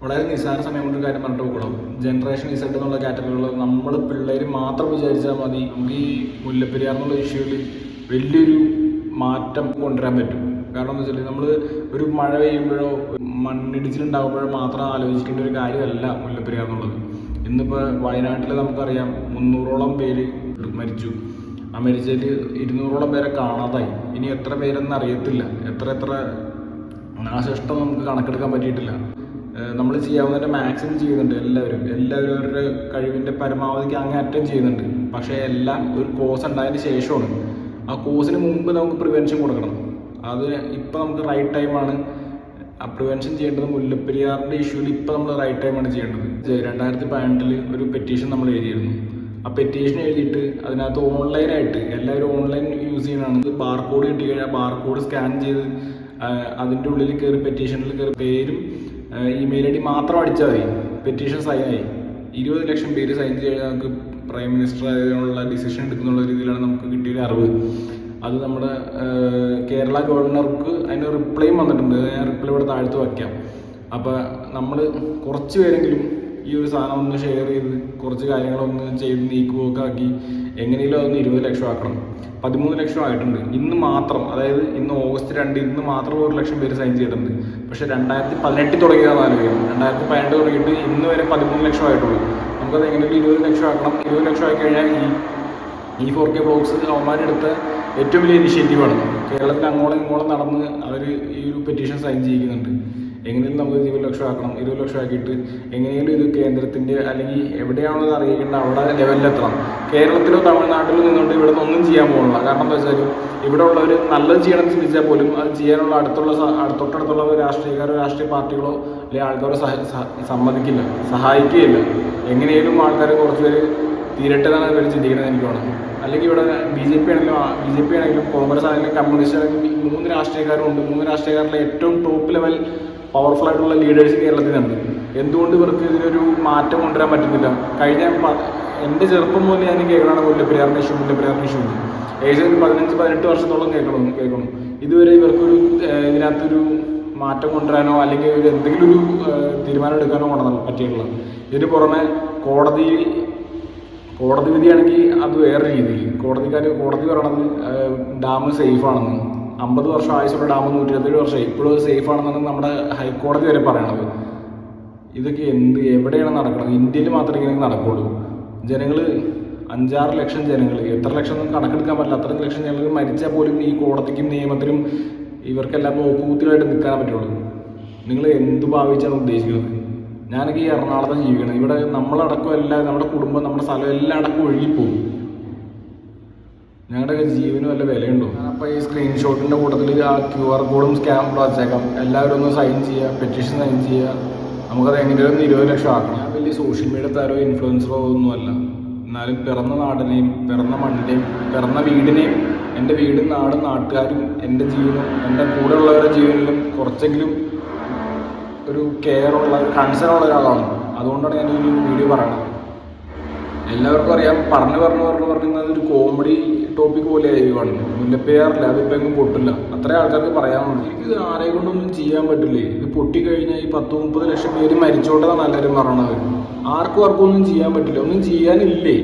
വളരെ നിസ്സാര സമയം കൊണ്ട് കാര്യം പറഞ്ഞിട്ട് പോകണം. ജനറേഷൻ ഇസഡ് എന്നുള്ള കാറ്റഗറികൾ നമ്മൾ പിള്ളേർ മാത്രം വിചാരിച്ചാൽ മതി നമുക്ക് ഈ മുല്ലപ്പെരിയാർ എന്നുള്ള ഇഷ്യൂവിൽ വലിയൊരു മാറ്റം കൊണ്ടുവരാൻ പറ്റും. കാരണം എന്ന് വെച്ചാൽ നമ്മൾ ഒരു മഴ പെയ്യുമ്പോഴോ മണ്ണിടിച്ചിലുണ്ടാകുമ്പോഴോ മാത്രം ആലോചിക്കേണ്ട ഒരു കാര്യമല്ല മുല്ലപ്പെരിയാർ എന്നുള്ളത്. ഇന്നിപ്പോൾ വയനാട്ടിൽ നമുക്കറിയാം മുന്നൂറോളം പേര് മരിച്ചു. ആ മരിച്ചതിൽ ഇരുന്നൂറോളം പേരെ കാണാതായി. ഇനി എത്ര പേരെന്ന് അറിയത്തില്ല. എത്ര എത്ര നാശനഷ്ടം നമുക്ക് കണക്കെടുക്കാൻ പറ്റിയിട്ടില്ല. നമ്മൾ ചെയ്യാവുന്നതിന്റെ മാക്സിമം ചെയ്യുന്നുണ്ട് എല്ലാവരും. എല്ലാവരും അവരുടെ കഴിവിന്റെ പരമാവധിക്ക് അങ്ങേയറ്റം ചെയ്യുന്നുണ്ട്. പക്ഷേ എല്ലാം ഒരു കോഴ്സ് ഉണ്ടായതിന് ശേഷമാണ്. ആ കോഴ്സിന് മുമ്പ് നമുക്ക് പ്രിവെൻഷൻ കൊടുക്കണം. അത് ഇപ്പം നമുക്ക് റൈറ്റ് ടൈമാണ് ആ പ്രിവെൻഷൻ ചെയ്യേണ്ടത് മുല്ലപ്പെരിയാറിന്റെ ഇഷ്യൂവിൽ ഇപ്പം നമ്മൾ റൈറ്റ് ടൈമാണ് ചെയ്യേണ്ടത്. രണ്ടായിരത്തി പതിനെട്ടിൽ ഒരു പെറ്റീഷൻ നമ്മൾ എഴുതിയിരുന്നു. ആ പെറ്റീഷൻ എഴുതിയിട്ട് അതിനകത്ത് ഓൺലൈനായിട്ട് എല്ലാവരും ഓൺലൈൻ യൂസ് ചെയ്യുന്നതാണ്. ബാർകോഡ് കിട്ടി കഴിഞ്ഞാൽ ബാർകോഡ് സ്കാൻ ചെയ്ത് അതിന്റെ ഉള്ളിൽ കയറി പെറ്റീഷനിൽ കയറി പേരും ഇമെയിൽ ഐ ഡി മാത്രം അടിച്ചാൽ മതി. പെറ്റീഷൻ സൈനായി ഇരുപത് ലക്ഷം പേര് സൈൻ ചെയ്ത് നമുക്ക് പ്രൈം മിനിസ്റ്റർ അതിനുള്ള ഡിസിഷൻ എടുക്കുന്നുള്ള രീതിയിലാണ് നമുക്ക് കിട്ടിയൊരു അറിവ്. അത് നമ്മുടെ കേരള ഗവർണർക്ക് അതിന്റെ റിപ്ലൈയും വന്നിട്ടുണ്ട്. ഞാൻ റിപ്ലൈ ഇവിടെ താഴ്ത്ത് വയ്ക്കാം. അപ്പോൾ നമ്മൾ കുറച്ച് പേരെങ്കിലും ഈ ഒരു സാധനം ഒന്ന് ഷെയർ ചെയ്ത് കുറച്ച് കാര്യങ്ങളൊന്ന് ചെയ്ത് നീക്കുപോക്കെ എങ്ങനെയെങ്കിലും അതൊന്ന് ഇരുപത് ലക്ഷം ആക്കണം. പതിമൂന്ന് ലക്ഷം ആയിട്ടുണ്ട്. ഇന്ന് മാത്രം അതായത് ഇന്ന് ഓഗസ്റ്റ് രണ്ട് ഇന്ന് മാത്രം ഒരു ലക്ഷം പേര് സൈൻ ചെയ്തിട്ടുണ്ട്. പക്ഷേ രണ്ടായിരത്തി പതിനെട്ടിൽ തുടങ്ങിയതാണ് ആലോചിക്കുന്നത് രണ്ടായിരത്തി പതിനെട്ട് തുടങ്ങിയിട്ട് ഇന്ന് വരെ പതിമൂന്ന് ലക്ഷം ആയിട്ടുള്ളൂ. നമുക്കത് എങ്ങനെയെങ്കിലും ഇരുപത് ലക്ഷം ആക്കണം. ഇരുപത് ലക്ഷം ആയി കഴിഞ്ഞാൽ ഈ ഈ ഫോർ കെ ബ്ലോഗ്സ് അവന്മാരെടുത്ത ഏറ്റവും വലിയ ഇനിഷ്യേറ്റീവാണ് കേരളത്തിൽ അങ്ങോളം ഇങ്ങോളം നടന്ന് അവർ ഈ ഒരു പെറ്റീഷൻ സൈൻ ചെയ്യിക്കുന്നുണ്ട്. ലക്ഷം ആക്കണം ഇരുപത് ലക്ഷം ആക്കിയിട്ട് എങ്ങനെയെങ്കിലും ഇത് കേന്ദ്രത്തിന്റെ അല്ലെങ്കിൽ എവിടെയാണോ ഇത് അറിയിക്കേണ്ട അവിടെ ലെവലിലെത്തണം കേരളത്തിലോ തമിഴ്നാട്ടിലോ നിന്നുകൊണ്ട് ഇവിടെ ഒന്നും ചെയ്യാൻ പോകുന്നില്ല കാരണം എന്താ വെച്ചാൽ ഇവിടെ ഉള്ളവർ നല്ലത് ചെയ്യണം ചിന്തിച്ചാൽ പോലും അത് ചെയ്യാനുള്ള അടുത്തുള്ള തൊട്ടടുത്തുള്ള രാഷ്ട്രീയക്കാരോ രാഷ്ട്രീയ പാർട്ടികളോ അല്ലെങ്കിൽ ആൾക്കാരോ സമ്മതിക്കില്ല സഹായിക്കുകയില്ല. എങ്ങനെയും ആൾക്കാർ കുറച്ച് പേര് തീരട്ടെ ഇവർ ചിന്തിക്കുന്നത് എനിക്ക് തോന്നുന്നു അല്ലെങ്കിൽ ഇവിടെ ബി ജെ പി ആണെങ്കിലും ബി ജെ പി ആണെങ്കിലും കോൺഗ്രസ് ആണെങ്കിലും കമ്മ്യൂണിസ്റ്റ് ആണെങ്കിലും മൂന്ന് രാഷ്ട്രീയക്കാരും ഉണ്ട്. മൂന്ന് രാഷ്ട്രീയക്കാരിലെ ഏറ്റവും ടോപ്പ് ലെവൽ പവർഫുൾ ആയിട്ടുള്ള ലീഡേഴ്സ് കേരളത്തിലുണ്ട്. എന്തുകൊണ്ട് ഇവർക്ക് ഇതിനൊരു മാറ്റം കൊണ്ടുവരാൻ പറ്റുന്നില്ല? കഴിഞ്ഞ എന്റെ ചെറുപ്പം മുതൽ ഞാൻ കേൾക്കണമാണ് മുല്ലപ്പെരിയാറിന്റെ ഇഷ്യൂ മുല്ലപ്പെരിയാറിന്റെ ഇഷ്യൂ ഏകദേശം ഒരു പതിനഞ്ച് പതിനെട്ട് വർഷത്തോളം കേൾക്കണം കേൾക്കണം. ഇതുവരെ ഇവർക്കൊരു ഇതിനകത്തൊരു മാറ്റം കൊണ്ടുവരാനോ അല്ലെങ്കിൽ ഒരു എന്തെങ്കിലും ഒരു തീരുമാനം എടുക്കാനോ കൊണ്ടുവന്നു പറ്റിയിട്ടുള്ളത് ഇതിന് പുറമെ കോടതി കോടതി വിധിയാണെങ്കിൽ അത് വേറെ രീതിയിൽ. കോടതിക്കാർ കോടതി പറയണത് ഡാം സേഫ് ആണെന്ന്. അമ്പത് വർഷം ആയുസുള്ള ഡാം നൂറ്റി ഇരുപത്തേഴ് വർഷം ഇപ്പോഴും സേഫ് ആണെന്നാണ് നമ്മുടെ ഹൈക്കോടതി വരെ പറയണത്. ഇതൊക്കെ എന്ത് എവിടെയാണ് നടക്കുന്നത് ഇന്ത്യയിൽ മാത്രമേ ഇങ്ങനെ നടക്കുള്ളൂ. ജനങ്ങൾ അഞ്ചാറ് ലക്ഷം ജനങ്ങൾ എത്ര ലക്ഷം ഒന്നും കണക്കെടുക്കാൻ പറ്റില്ല. അത്രയും ലക്ഷം ജനങ്ങൾ മരിച്ചാൽ പോലും ഈ കോടതിക്കും നിയമത്തിനും ഇവർക്കെല്ലാം നോക്കുകൂത്തിലായിട്ട് നിൽക്കാൻ പറ്റുള്ളൂ. നിങ്ങൾ എന്ത് ഭാവിച്ചാണ് ഉദ്ദേശിക്കുന്നത്? ഞാനൊക്കെ ഈ എറണാകുളത്ത് ജീവിക്കണം. ഇവിടെ നമ്മളടക്കം എല്ലാം നമ്മുടെ കുടുംബം നമ്മുടെ സ്ഥലം എല്ലാം അടക്കം ഒഴുകിപ്പോകും. ഞങ്ങളുടെയൊക്കെ ജീവന് വല്ല വിലയുണ്ടോ? അപ്പോൾ ഈ സ്ക്രീൻഷോട്ടിന്റെ കൂട്ടത്തിൽ ആ ക്യു ആർ കോഡും സ്കാം വച്ചേക്കാം എല്ലാവരും ഒന്ന് സൈൻ ചെയ്യുക പെറ്റീഷൻ സൈൻ ചെയ്യുക. നമുക്കത് എങ്ങനെയും ഇരുപത് ലക്ഷം ആക്കണം. ഞാൻ വലിയ സോഷ്യൽ മീഡിയ താരോ ഇൻഫ്ലുവൻസറോ ഒന്നുമല്ല എന്നാലും പിറന്ന നാടിനെയും പിറന്ന മണ്ണിനെയും പിറന്ന വീടിനെയും എന്റെ വീടും നാടും നാട്ടുകാരും എന്റെ ജീവനും എന്റെ കൂടെയുള്ളവരുടെ ജീവനിലും കുറച്ചെങ്കിലും ഒരു കെയർ ഉള്ള കൺസേൺ ഉള്ള ഒരാളാണ്. അതുകൊണ്ടാണ് ഞാൻ ഈ വീഡിയോ പറയുന്നത് എല്ലാവർക്കും അറിയാം. പറഞ്ഞു പറഞ്ഞു പറഞ്ഞു പറഞ്ഞിരുന്നത് ഒരു കോമഡി ടോപ്പിക് പോലെ ആയിരിക്കുവാണ് മുല്ലപ്പെയ്യാറില്ല അതിപ്പോൾ എങ്ങും പൊട്ടില്ല. അത്രയും ആൾക്കാർക്ക് പറയാനുള്ളൂ ഇത് ആരെ കൊണ്ടൊന്നും ചെയ്യാൻ പറ്റില്ലേ? ഇത് പൊട്ടിക്കഴിഞ്ഞാൽ ഈ പത്ത് മുപ്പത് ലക്ഷം പേര് മരിച്ചോണ്ടെന്നാണ് എല്ലാവരും പറയണത് ആർക്കും ആർക്കും ഒന്നും ചെയ്യാൻ പറ്റില്ല. ഒന്നും ചെയ്യാനില്ലേ?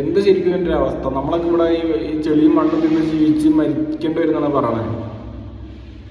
എന്ത് ശരിക്കും എന്റെ അവസ്ഥ? നമ്മളൊക്കെ ഇവിടെ ഈ ചെളിയും മണ്ണും തിന്ന് ജീവിച്ച് മരിക്കേണ്ടി വരുന്നതാണ് പറയണത്